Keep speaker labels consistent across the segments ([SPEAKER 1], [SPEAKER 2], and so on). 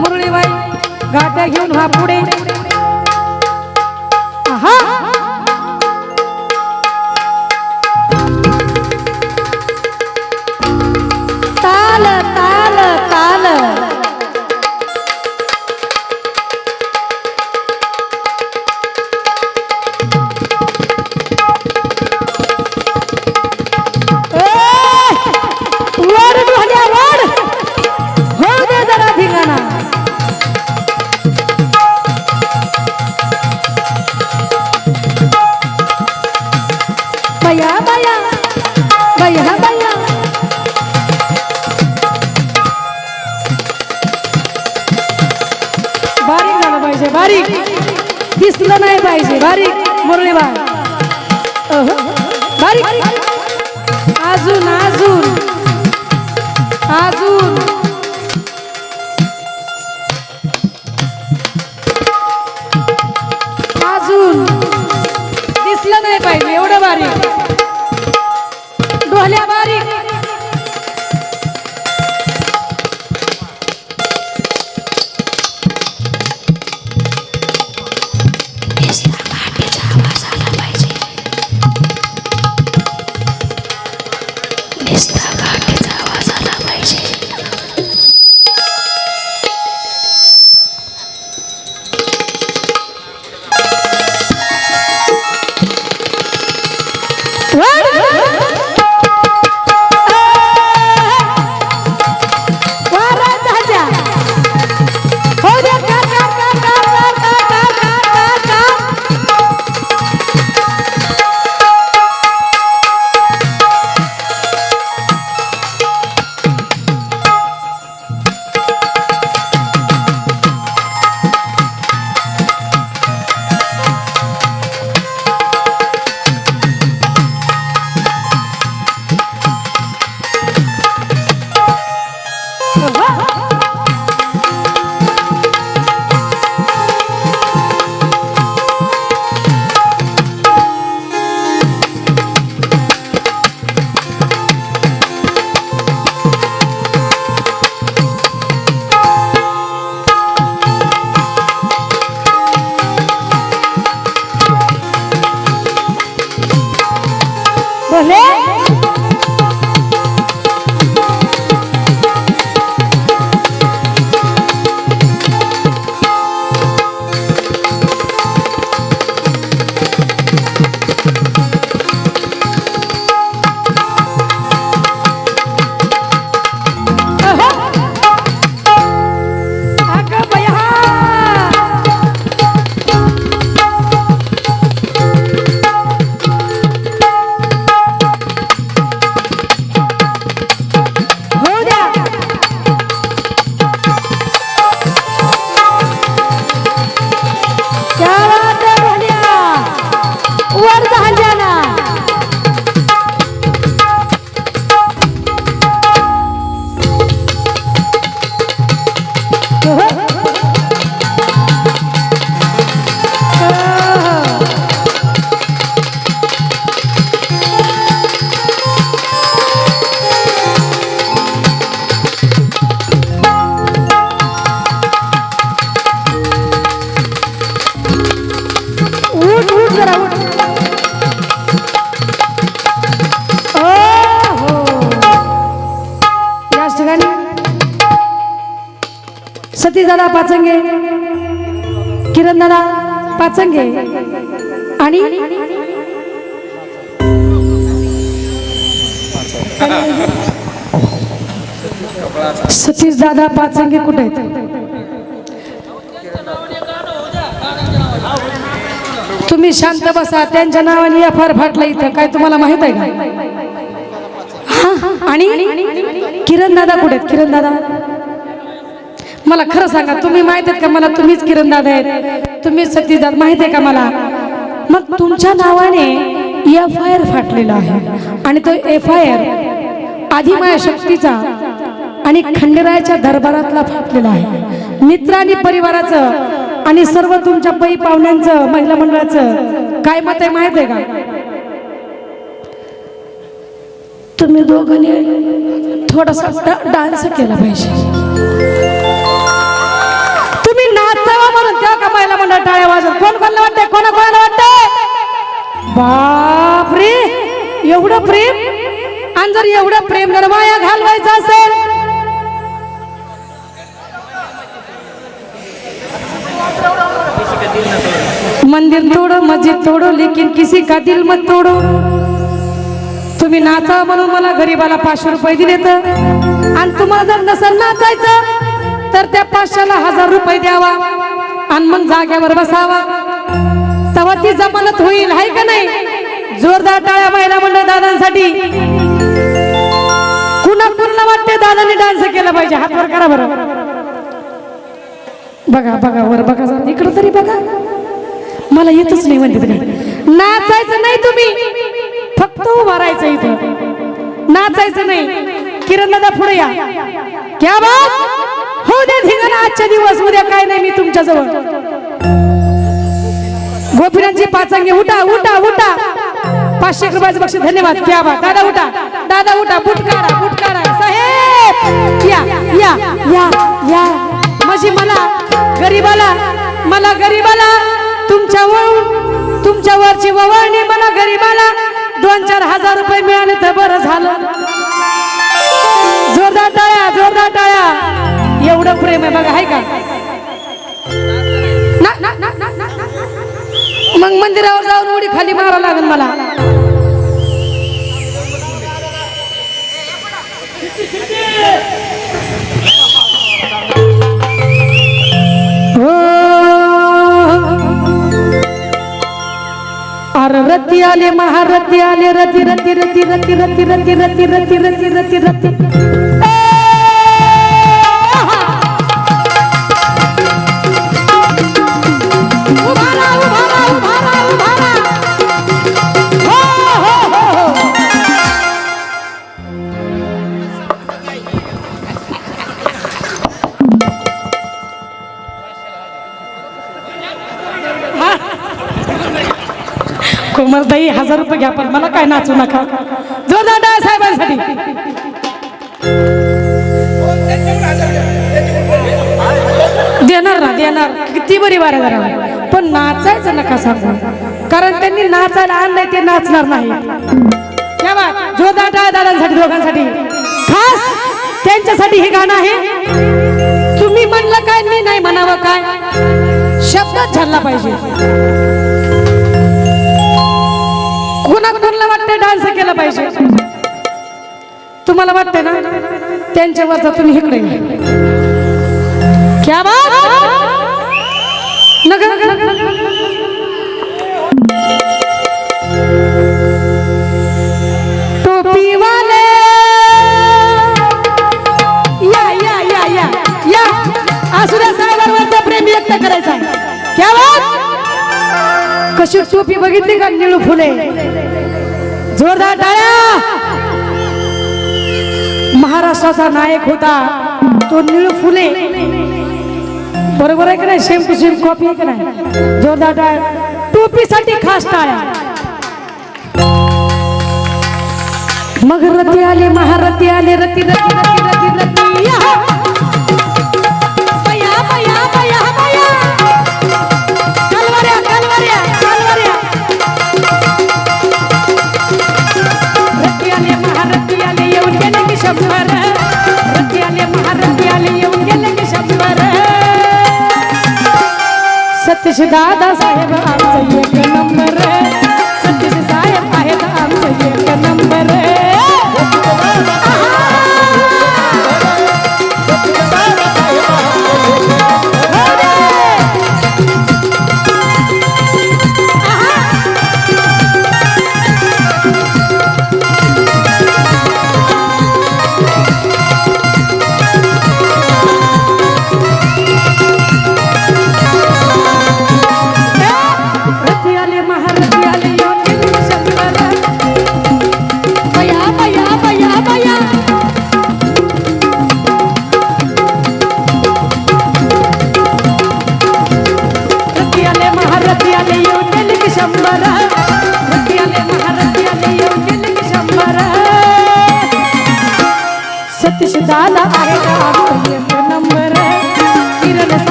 [SPEAKER 1] मुरळीबाई गाठ्या घेऊन हा पुढे. एवढं बारीक डोहल्या बारीक सती दादा पाचंगे. किरण दादा पाचंगे. आणि? सतीश दादा पाचंगे कुठे आहेत? तुम्ही शांत बसा त्यांच्या नावाने एफ आर फाटला इथं. काय तुम्हाला माहीत आहे का? आणि? किरण दादा कुठे आहेत? किरण दादा? मला खरं सांगा तुम्ही माहीत आहेत का मला तुम्हीच किरण दादा आहेत? तुम्हीच सतीश दादा माहीत आहे का मला? मग तुमच्या नावाने एफ आय आर फाटलेला आहे. आणि तो एफ आय आर आदिमाया शक्तीचा आणि खंडेरायाच्या दरबारातला फाटलेला आहे. मित्र आणि परिवाराचं आणि सर्व तुमच्या पै पाहुण्यांचं महिला मंडळाचं काय मत आहे माहीत आहे का? तुम्ही दोघांनी थोडासा डान्स केला पाहिजे. नाचावा म्हणून त्या कमायला म्हणतात टाळ्या वाजून. कोण कोणाला वाटतंय? कोणा कोणाला वाटतंय? बापरे! एवढं प्रेम? आणि जर एवढं प्रेम जर वाया घालवायचं असेल? मंदिर तोडो मस्जिद तोडो लेकिन किसी का दिल मत तोडो? तुम्ही नाचा म्हणून मला गरीबाला पाचशे रुपये दिले तर आणि तुम्हाला जर नसेल नाचायचं तर त्या पाचशेला हजार रुपये द्यावा आणि मग जाग्यावर बसावा. तेव्हा ती जमानत होईल आहे का नाही? जोरदार टाळ्या महिला मंडळ दादांसाठी. कुणा कुणाला वाटते दादाने डान्स केला पाहिजे? हातवर करा बरं. बघा बघा वर बघा जरा. इकडं तरी बघा. मला येतच नाही म्हणते तुम्ही नाचायचं नाही तुम्ही. फक्त उभा राहायचं इथे. नाचायचं नाही. किरण दादा पुढे या. क्या बात? हो दे धिंगाणा आजच्या दिवस उद्या काय नाही मी तुमच्या जवळ गोपीनाथजी पाचांगे उठा उठा उठा. पाचशे रुपयाचं बक्षीस धन्यवाद. क्या बा. दादा उठा. दादा उठा. बुटकारा बुटकारा साहेब या या या या. माझी मला गरीबाला मला गरीबाला तुमच्या वळून तुमच्या वरची वळणी मला गरीबाला दोन चार हजार रुपये मिळाले तर बरं झालं. जोरदार टाळ्या जोरदार टाळ्या. एवढं प्रेम आहे बघा आहे का ना, मग मंदिरावर जाऊन उडी खाली मारा लागेल मला हो. अरे रती आले महारथी आले रती रती रती रती रती रती रती रती रती रती रती कोमलताई हजार रुपये घ्या पण मला काय नाचू नका. जोरदार टाळ्या साहेबांसाठी. देणार ना देणार. किती बरी वारा जरा पण नाचायचं नका सांगू. कारण त्यांनी नाचायला आणलंय ते नाचणार नाही. जोरदार टाळ्या दादांसाठी दोघांसाठी. खास त्यांच्यासाठी हे गाणं आहे. तुम्ही म्हणलं काय मी नाही म्हणावं काय. शब्द झाला पाहिजे. कुणा कुणाला वाटतं डान्स केला पाहिजे. तुम्हाला वाटते ना? त्यांच्या वरचा तुम्ही इकडे क्या बात? नगर टोपी वाले या या या या या. आसुऱ्या साहेबांवरचा प्रेम व्यक्त करायचा क्या बात? कशी टोपी बघितली का? निळू फुले. जोरदार टाळ्या! महाराष्ट्राचा नायक होता. तो निळ फुले. बरोबर आहे का नाही? सेम टू सेम कॉपी आहे का नाही? जोरदार टाळ्या. टोपीसाठी खास टाळ्या. मग रती आले महारथी आले रती रती रती रती रती सतीश दादा साहेब आमचं एक नंबर दादा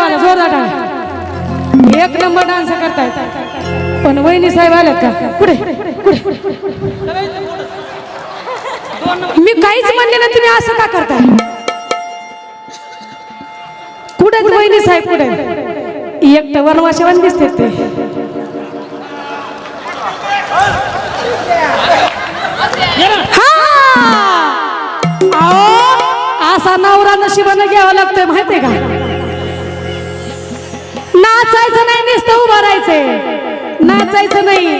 [SPEAKER 1] वाला जोरदार डान्स एक नंबर डान्स करतायत. पण वहिनी साहेब आल्यात का? कुठे? मी काहीच म्हणले ना तुम्ही असं का करताय? कुठे वहिनी साहेब? कुठे एक तर वनवाशवन दिसते ते. असा नवरा नशिबानं घ्यावा लागतोय माहितीये का? नाचायचं नाही नुसतं उभं राहायचंय. नाचायचं नाही.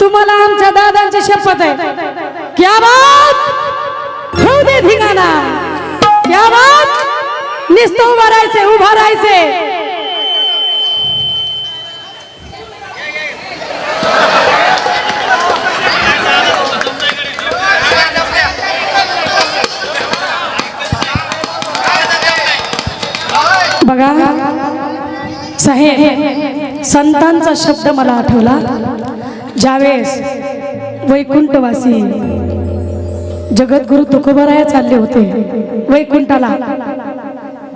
[SPEAKER 1] तुम्हाला आमच्या दादांची शपथ आहे. क्या बात ठेवू दे धिंगाणा. क्या बात नुसतं उभं राहायचंय उभं राहायचंय. बघा. साहेब संतांचा शब्द मला आठवला. ज्यावेळेस वैकुंठवासी जगद्गुरु तुकोबराया चालले होते वैकुंठाला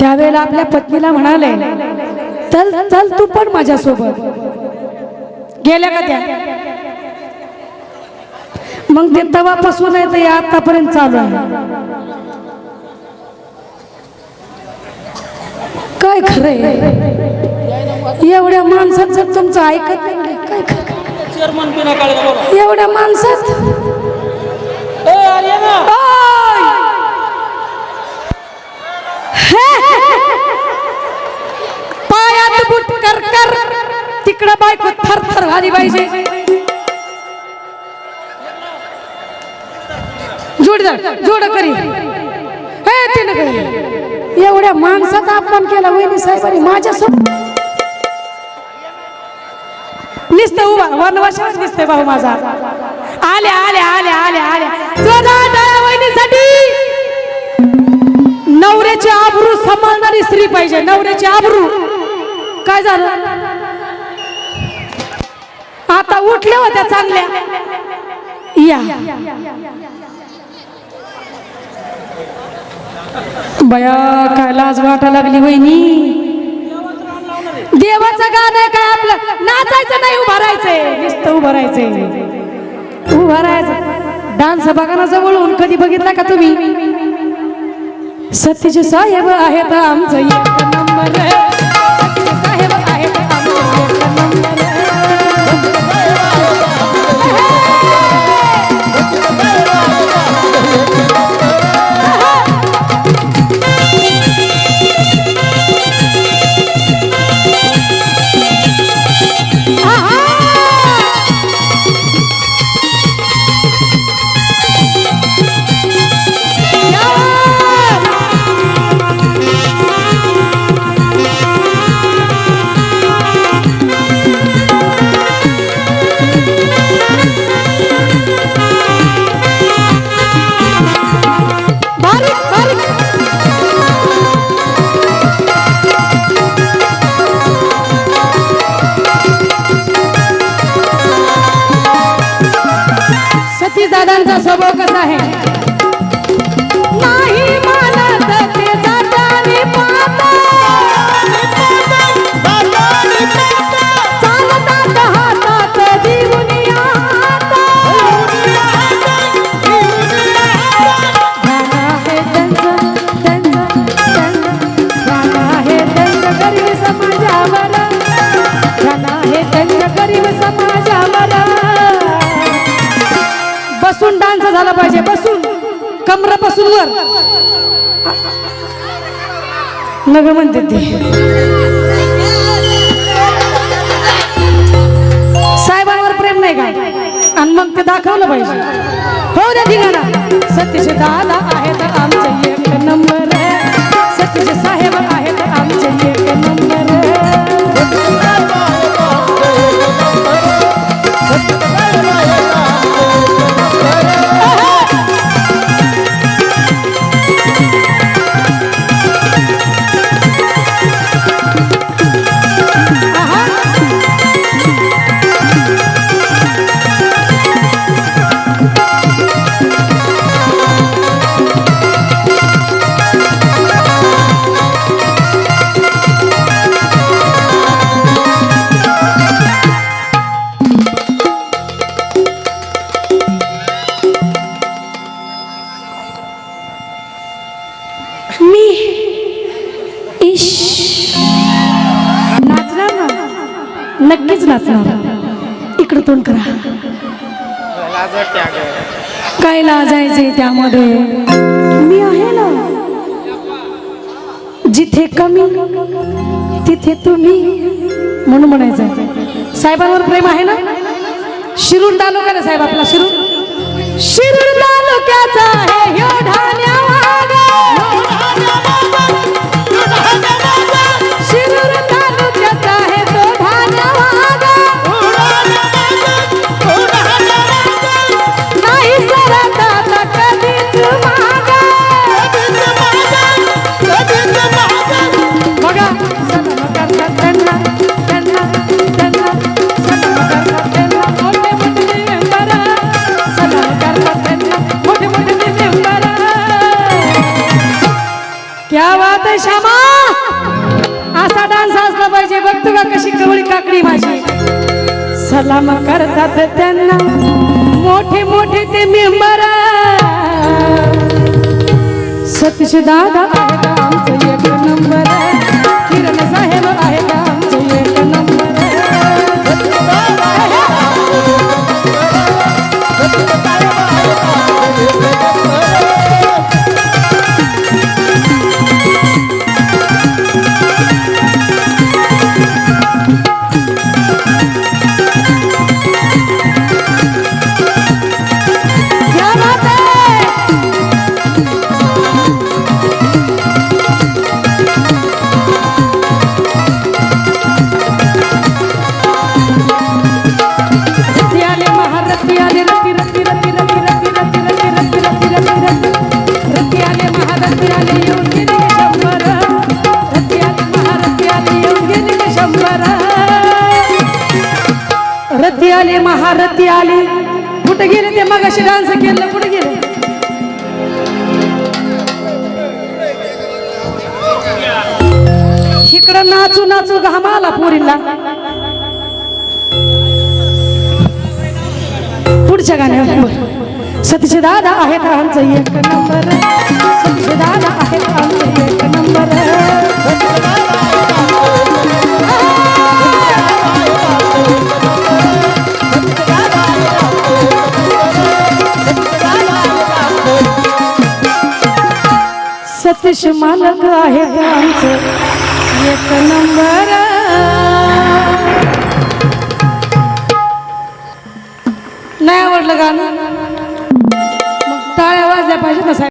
[SPEAKER 1] त्यावेळेला आपल्या पत्नीला म्हणाले चल चल तू पण माझ्यासोबत. गेल्या का त्या? मग ते तवापासून आहे ते आतापर्यंत चालू आहे. काय खरंय एवढ्या माणसात जर तुमचं ऐकत नाही काय खरं? एवढ्या माणसात! हे! पायात बुट कर कर. तिकडं बायको थर थर झाली पाहिजे. जोडदार जोड करी. हे तिने करी. एवढ्या माणसाचा अपमान केला वहिनी साहेबांनी माझ्यासोबत. निसतं उभा वनवासात दिसतोय भाऊ माझा. आल्या आल्या आल्या आल्या आल्या. वहिनीसाठी. नवऱ्याची आबरू सांभाळणारी स्त्री पाहिजे नवऱ्याची आबरू. काय झालं? आता उठल्या होत्या चांगल्या. या. बया काय लाज वाटा लागली वहिनी. देवाचं गाणं आहे काय आपलं? नाचायचं नाही उभं राहायचंय. नुसतं उभं राहायचंय. उभं राहायचं. डान्स बघाना जवळून कधी बघितला का तुम्ही? सतीचे साहेब आहेत आमचं एक नंबर. तुमचा स्वभाव कसा आहे? झाला पाहिजे. बसून. कमरा बसून वर. नग म्हणते ते. साहेबांवर प्रेम नाही काय आणि मग ते दाखवलं पाहिजे. हो द्या ठिकाणा सत्यशे दादा आहे तर एक आमचे एक नंबर. नक्कीच नाचणार. इकडं तोंड करा. काय लाजायचे त्यामध्ये. मी आहे ना. जिथे कमी तिथे तुम्ही म्हणून म्हणायचं साहेबांवर प्रेम आहे ना? शिरूर तालुका ना साहेब आपला शिरूर. शिरूर तालुक्याचा आहे ह्यो सलाम करतात त्यांना. मोठे मोठे ते मेंबर. सतीश दादा अशी डान्स केलं कुठे गेले. इकडं नाचू नाचू घामाला पोरीला पुढच्या गाण्यावर. सतीचे दादा आहेत आमचं एक नंबर. सतीचे दादा आहेत आमचं एक नंबर. चष्मा मालक आहे आमचं. एक नंबर. नाही आवडलं गाणं? मग टाळ्या वाजल्या पाहिजे कसा